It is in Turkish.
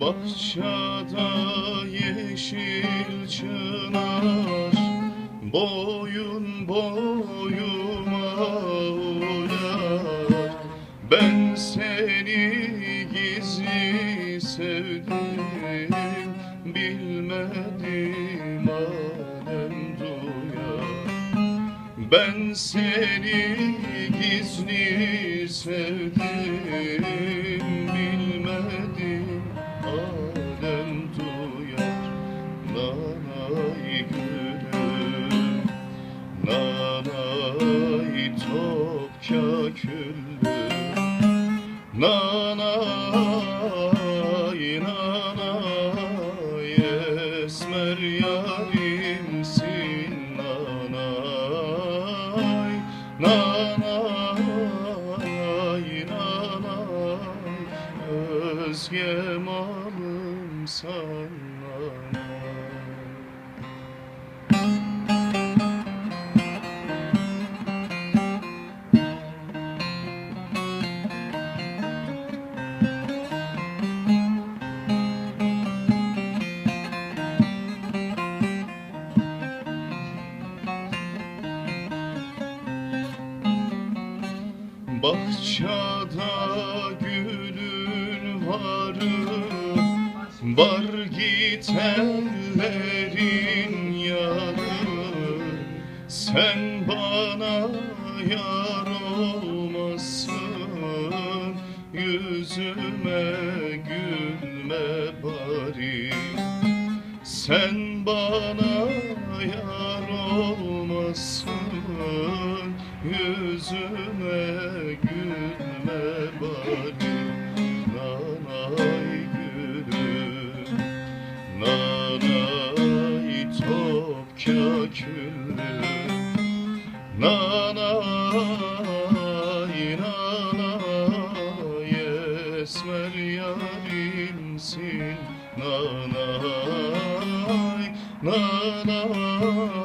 Bahçada yeşil çınar Boyun boyuma uyar Ben seni gizli sevdim Bilmedim alem duyar. Ben seni gizli sevdim bilmedim alem duyar nanay gülüm nanay topça küllüm nanay nanay esmer yarimsin malım sana. Bahçada gülün varı Var git ellerin yarı. Sen bana yar olmasın. Yüzüme gülme bari. Sen bana yar olmasın. Yüzüme gülme topça küllüm Nanay nanay esmer yarimsin Nanay nanay